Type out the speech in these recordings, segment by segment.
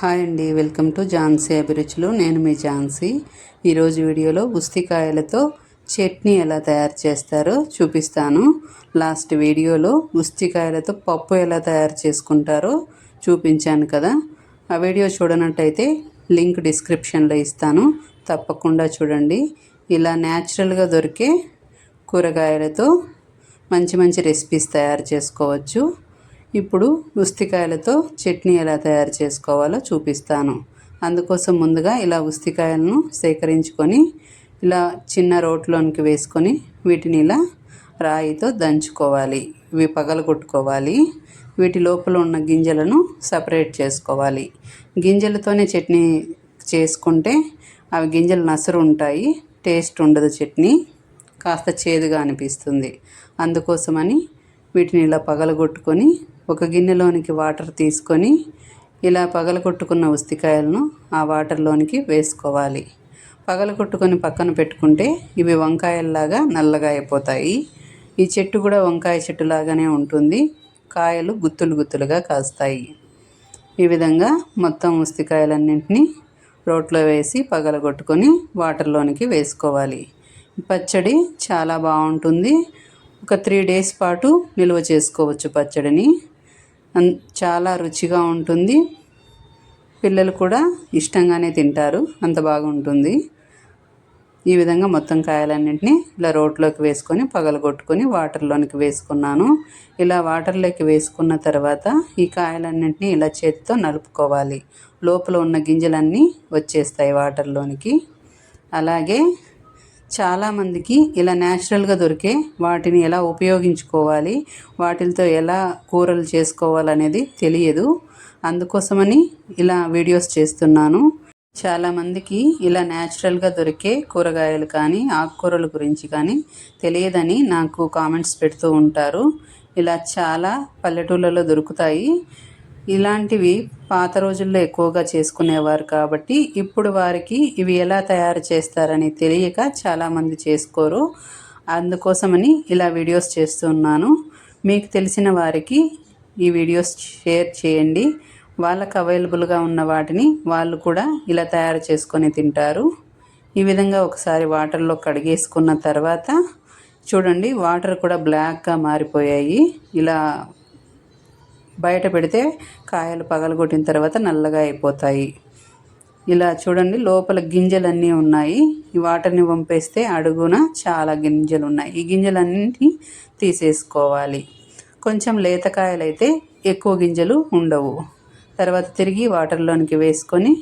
Hi అండి welcome to Jhansi అభిరుచులు. నేను మీ ఝాన్సీ. ఈరోజు వీడియోలో ఉస్తికాయలతో చట్నీ ఎలా తయారు చేస్తారో చూపిస్తాను. లాస్ట్ వీడియోలో ఉస్తికాయలతో పప్పు ఎలా తయారు చేసుకుంటారో చూపించాను కదా. ఆ వీడియో చూడనట్టయితే లింక్ డిస్క్రిప్షన్లో ఇస్తాను. తప్పకుండా చూడండి. ఇలా న్యాచురల్గా దొరికే కూరగాయలతో మంచి మంచి రెసిపీస్ తయారు చేసుకోవచ్చు. ఇప్పుడు ఉస్తికాయలతో చట్నీ ఎలా తయారు చేసుకోవాలో చూపిస్తాను. అందుకోసం ముందుగా ఇలా ఉస్తికాయలను సేకరించుకొని ఇలా చిన్న రోట్లోనికి వేసుకొని వీటిని ఇలా రాయితో దంచుకోవాలి. ఇవి పగలగొట్టుకోవాలి. వీటి లోపల ఉన్న గింజలను సపరేట్ చేసుకోవాలి. గింజలతోనే చట్నీ చేసుకుంటే అవి గింజలు నసరు ఉంటాయి టేస్ట్ ఉండదు చట్నీ. కాస్త చేదుగా అనిపిస్తుంది. అందుకోసమని వీటిని ఇలా పగలగొట్టుకొని ఒక గిన్నెలోనికి వాటర్ తీసుకొని ఇలా పగలగొట్టుకున్న ఉస్తికాయలను ఆ వాటర్లోనికి వేసుకోవాలి. పగలగొట్టుకొని పక్కన పెట్టుకుంటే ఇవి వంకాయల్లాగా నల్లగా అయిపోతాయి. ఈ చెట్టు కూడా వంకాయ చెట్టు లాగానే ఉంటుంది. కాయలు గుత్తులు గుత్తులుగా కాస్తాయి. ఈ విధంగా మొత్తం ఉస్తికాయలన్నింటినీ రోట్లో వేసి పగలగొట్టుకొని వాటర్లోనికి వేసుకోవాలి. పచ్చడి చాలా బాగుంటుంది. ఒక త్రీ డేస్ పాటు నిల్వ చేసుకోవచ్చు పచ్చడిని. చాలా రుచిగా ఉంటుంది. పిల్లలు కూడా ఇష్టంగానే తింటారు. అంత బాగుంటుంది. ఈ విధంగా మొత్తం కాయలన్నింటినీ ఇలా రోట్లోకి వేసుకొని పగలగొట్టుకొని వాటర్లోనికి వేసుకున్నాను. ఇలా వాటర్లోకి వేసుకున్న తర్వాత ఈ కాయలన్నింటినీ ఇలా చేతితో నలుపుకోవాలి. లోపల ఉన్న గింజలన్నీ వచ్చేస్తాయి వాటర్లోనికి. అలాగే చాలామందికి ఇలా న్యాచురల్గా దొరికే వాటిని ఎలా ఉపయోగించుకోవాలి వాటితో ఎలా కూరలు చేసుకోవాలనేది తెలియదు. అందుకోసమని ఇలా వీడియోస్ చేస్తున్నాను. చాలామందికి ఇలా న్యాచురల్గా దొరికే కూరగాయలు కానీ ఆకుకూరల గురించి కానీ తెలియదని నాకు కామెంట్స్ పెడుతూ ఉంటారు. ఇలా చాలా పల్లెటూళ్ళలో దొరుకుతాయి. ఇలాంటివి పాత రోజుల్లో ఎక్కువగా చేసుకునేవారు కాబట్టి ఇప్పుడు వారికి ఇవి ఎలా తయారు చేస్తారని తెలియక చాలామంది చేసుకోరు. అందుకోసమని ఇలా వీడియోస్ చేస్తున్నాను మీకు తెలిసిన వారికి ఈ వీడియోస్ షేర్ చేయండి. వాళ్ళకు అవైలబుల్గా ఉన్న వాటిని వాళ్ళు కూడా ఇలా తయారు చేసుకొని తింటారు. ఈ విధంగా ఒకసారి వాటర్లో కడిగేసుకున్న తర్వాత చూడండి వాటర్ కూడా బ్లాక్గా మారిపోయాయి. ఇలా బయట పెడితే కాయలు పగలగొట్టిన తర్వాత నల్లగా అయిపోతాయి. ఇలా చూడండి లోపల గింజలన్నీ ఉన్నాయి. వాటర్ని పంపేస్తే అడుగున చాలా గింజలు ఉన్నాయి ఈ గింజలన్నింటినీ తీసేసుకోవాలి. కొంచెం లేతకాయలు అయితే ఎక్కువ గింజలు ఉండవు. తర్వాత తిరిగి వాటర్లోనికి వేసుకొని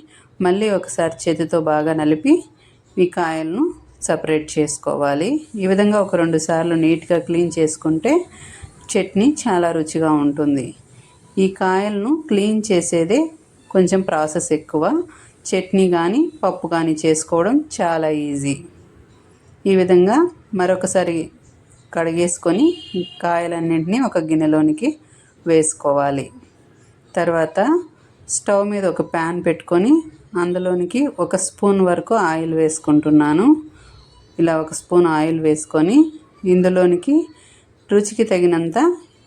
మళ్ళీ ఒకసారి చేతితో బాగా నలిపి ఈ కాయలను సపరేట్ చేసుకోవాలి. ఈ విధంగా ఒక రెండు సార్లు నీట్గా క్లీన్ చేసుకుంటే చట్నీ చాలా రుచిగా ఉంటుంది. ఈ కాయలను క్లీన్ చేసేదే కొంచెం ప్రాసెస్ ఎక్కువ. చట్నీ కానీ పప్పు కానీ చేసుకోవడం చాలా ఈజీ. ఈ విధంగా మరొకసారి కడిగేసుకొని కాయలన్నింటినీ ఒక గిన్నెలోనికి వేసుకోవాలి. తర్వాత స్టవ్ మీద ఒక ప్యాన్ పెట్టుకొని అందులోనికి ఒక స్పూన్ వరకు ఆయిల్ వేసుకుంటున్నాను. ఇలా ఒక స్పూన్ ఆయిల్ వేసుకొని ఇందులోనికి రుచికి తగినంత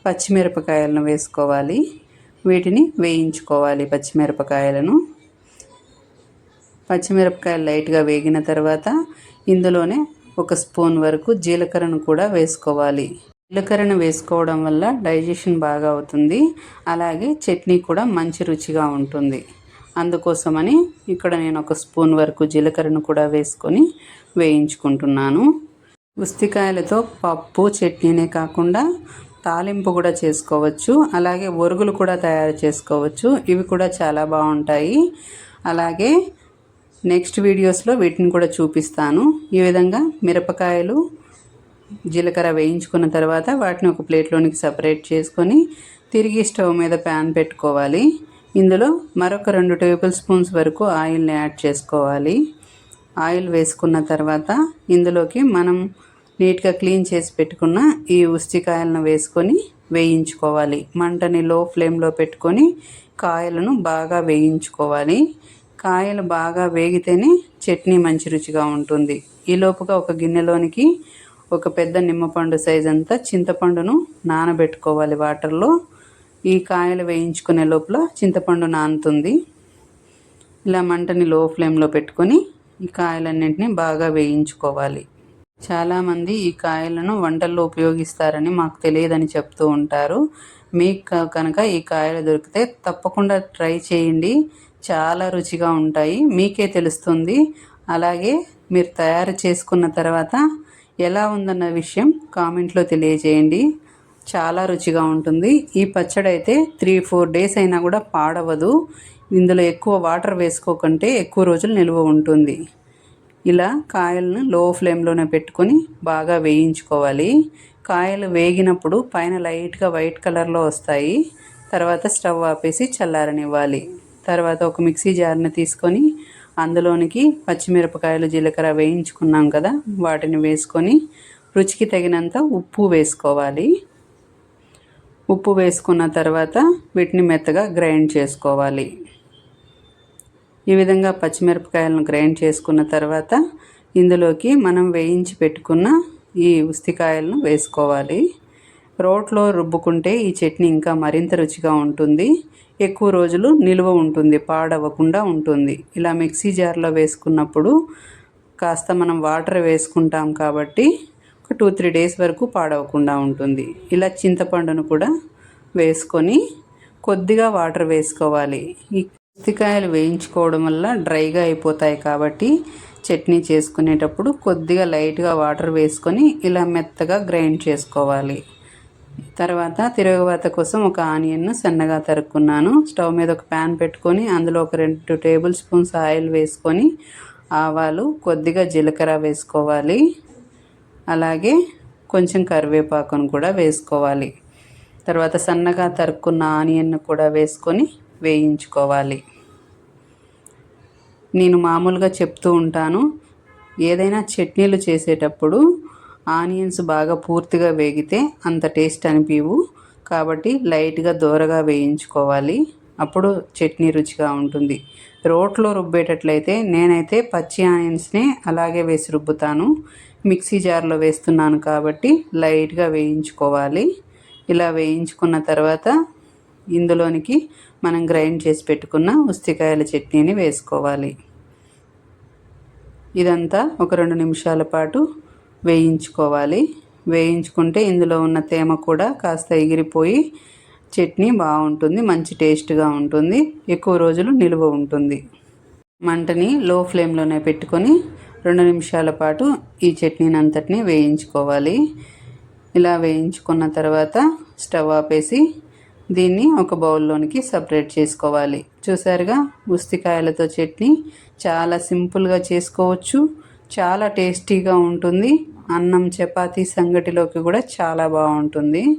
పచ్చిమిరపకాయలను వేసుకోవాలి. వీటిని వేయించుకోవాలి పచ్చిమిరపకాయలను. పచ్చిమిరపకాయలు లైట్గా వేగిన తర్వాత ఇందులోనే ఒక స్పూన్ వరకు జీలకర్రను కూడా వేసుకోవాలి. జీలకర్రను వేసుకోవడం వల్ల డైజెషన్ బాగా అవుతుంది. అలాగే చట్నీ కూడా మంచి రుచిగా ఉంటుంది. అందుకోసమని ఇక్కడ నేను ఒక స్పూన్ వరకు జీలకర్రను కూడా వేసుకొని వేయించుకుంటున్నాను. ఉస్తికాయలతో పప్పు చట్నీనే కాకుండా తాలింపు కూడా చేసుకోవచ్చు. అలాగే ఒరుగులు కూడా తయారు చేసుకోవచ్చు. ఇవి కూడా చాలా బాగుంటాయి. అలాగే నెక్స్ట్ వీడియోస్లో వీటిని కూడా చూపిస్తాను. ఈ విధంగా మిరపకాయలు జీలకర్ర వేయించుకున్న తర్వాత వాటిని ఒక ప్లేట్లోనికి సపరేట్ చేసుకొని తిరిగి స్టవ్ మీద ప్యాన్ పెట్టుకోవాలి. ఇందులో మరొక రెండు టేబుల్ స్పూన్స్ వరకు ఆయిల్ని యాడ్ చేసుకోవాలి. ఆయిల్ వేసుకున్న తర్వాత ఇందులోకి మనం నీట్గా క్లీన్ చేసి పెట్టుకున్న ఈ ఉస్తికాయలను వేసుకొని వేయించుకోవాలి. మంటని లో ఫ్లేమ్లో పెట్టుకొని కాయలను బాగా వేయించుకోవాలి. కాయలు బాగా వేగితేనే చట్నీ మంచి రుచిగా ఉంటుంది. ఈ లోపుగా ఒక గిన్నెలోనికి ఒక పెద్ద నిమ్మపండు సైజ్ అంతా చింతపండును నానబెట్టుకోవాలి వాటర్లో. ఈ కాయలు వేయించుకునే లోపల చింతపండు నానుతుంది. ఇలా మంటని లో ఫ్లేమ్లో పెట్టుకొని ఈ కాయలన్నింటినీ బాగా వేయించుకోవాలి. చాలామంది ఈ కాయలను వంటల్లో ఉపయోగిస్తారని మాకు తెలియదని చెప్తూ ఉంటారు. మీకు కనుక ఈ కాయలు దొరికితే తప్పకుండా ట్రై చేయండి. చాలా రుచిగా ఉంటాయి. మీకే తెలుస్తుంది. అలాగే మీరు తయారు చేసుకున్న తర్వాత ఎలా ఉందన్న విషయం కామెంట్లో తెలియజేయండి. చాలా రుచిగా ఉంటుంది. ఈ పచ్చడి అయితే త్రీ ఫోర్ డేస్ అయినా కూడా పాడవదు. ఇందులో ఎక్కువ వాటర్ వేసుకోకుంటే ఎక్కువ రోజులు నిల్వ ఉంటుంది. ఇలా కాయలను లో ఫ్లేమ్లోనే పెట్టుకొని బాగా వేయించుకోవాలి. కాయలు వేగినప్పుడు పైన లైట్గా వైట్ కలర్లో వస్తాయి. తర్వాత స్టవ్ ఆపేసి చల్లారనివ్వాలి. తర్వాత ఒక మిక్సీ జార్ని తీసుకొని అందులోనికి పచ్చిమిరపకాయలు జీలకర్ర వేయించుకున్నాం కదా వాటిని వేసుకొని రుచికి తగినంత ఉప్పు వేసుకోవాలి. ఉప్పు వేసుకున్న తర్వాత వీటిని మెత్తగా గ్రైండ్ చేసుకోవాలి. ఈ విధంగా పచ్చిమిరపకాయలను గ్రైండ్ చేసుకున్న తర్వాత ఇందులోకి మనం వేయించి పెట్టుకున్న ఈ ఉస్తికాయలను వేసుకోవాలి. రోట్లో రుబ్బుకుంటే ఈ చట్నీ ఇంకా మరింత రుచిగా ఉంటుంది. ఎక్కువ రోజులు నిల్వ ఉంటుంది పాడవకుండా ఉంటుంది. ఇలా మిక్సీ జార్లో వేసుకున్నప్పుడు కాస్త మనం వాటర్ వేసుకుంటాం కాబట్టి ఒక టూ త్రీ డేస్ వరకు పాడవకుండా ఉంటుంది. ఇలా చింతపండును కూడా వేసుకొని కొద్దిగా వాటర్ వేసుకోవాలి. ఉస్తికాయలు ఉత్తికాయలు వేయించుకోవడం వల్ల డ్రైగా అయిపోతాయి కాబట్టి చట్నీ చేసుకునేటప్పుడు కొద్దిగా లైట్గా వాటర్ వేసుకొని ఇలా మెత్తగా గ్రైండ్ చేసుకోవాలి. తర్వాత తిరగవాత కోసం ఒక ఆనియన్ను సన్నగా తరుక్కున్నాను. స్టవ్ మీద ఒక ప్యాన్ పెట్టుకొని అందులో ఒక రెండు టేబుల్ స్పూన్స్ ఆయిల్ వేసుకొని ఆవాలు కొద్దిగా జీలకర్ర వేసుకోవాలి. అలాగే కొంచెం కరివేపాకును కూడా వేసుకోవాలి. తర్వాత సన్నగా తరుక్కున్న ఆనియన్ను కూడా వేసుకొని వేయించుకోవాలి. నేను మామూలుగా చెప్తూ ఉంటాను. ఏదైనా చట్నీలు చేసేటప్పుడు ఆనియన్స్ బాగా పూర్తిగా వేగితే అంత టేస్ట్ అనిపించవు కాబట్టి లైట్గా దూరగా వేయించుకోవాలి. అప్పుడు చట్నీ రుచిగా ఉంటుంది. రోట్లో రుబ్బేటట్లయితే నేనైతే పచ్చి ఆనియన్స్నే అలాగే వేసి రుబ్బుతాను. మిక్సీ జార్లో వేస్తున్నాను కాబట్టి లైట్గా వేయించుకోవాలి. ఇలా వేయించుకున్న తర్వాత ఇందులోనికి మనం గ్రైండ్ చేసి పెట్టుకున్న ఉస్తికాయల చట్నీని వేసుకోవాలి. ఇదంతా ఒక రెండు నిమిషాల పాటు వేయించుకోవాలి. వేయించుకుంటే ఇందులో ఉన్న తేమ కూడా కాస్త ఎగిరిపోయి చట్నీ బాగుంటుంది మంచి టేస్ట్గా ఉంటుంది ఎక్కువ రోజులు నిలువ ఉంటుంది. మంటని లో ఫ్లేమ్లోనే పెట్టుకొని రెండు నిమిషాల పాటు ఈ చట్నీని అంతటిని వేయించుకోవాలి. ఇలా వేయించుకున్న తర్వాత స్టవ్ ఆపేసి దీన్ని ఒక బౌల్లోనికి సపరేట్ చేసుకోవాలి. చూసారుగా? ఉస్తికాయలతో చట్నీ చాలా సింపుల్గా చేసుకోవచ్చు. చాలా టేస్టీగా ఉంటుంది. అన్నం చపాతీ సంగటిలోకి కూడా చాలా బాగుంటుంది.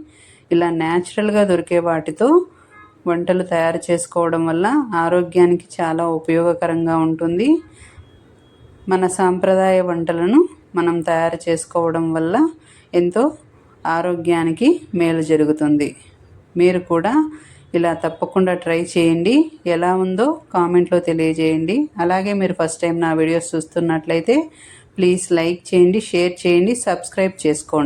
ఇలా న్యాచురల్గా దొరికే వాటితో వంటలు తయారు చేసుకోవడం వల్ల ఆరోగ్యానికి చాలా ఉపయోగకరంగా ఉంటుంది. మన సాంప్రదాయ వంటలను మనం తయారు చేసుకోవడం వల్ల ఎంతో ఆరోగ్యానికి మేలు జరుగుతుంది. మీరు కూడా ఇలా తప్పకుండా ట్రై చేయండి. ఎలా ఉందో కామెంట్లో తెలియజేయండి. అలాగే మీరు ఫస్ట్ టైం నా వీడియోస్ చూస్తున్నట్లయితే ప్లీజ్ లైక్ చేయండి షేర్ చేయండి సబ్స్క్రైబ్ చేసుకోండి.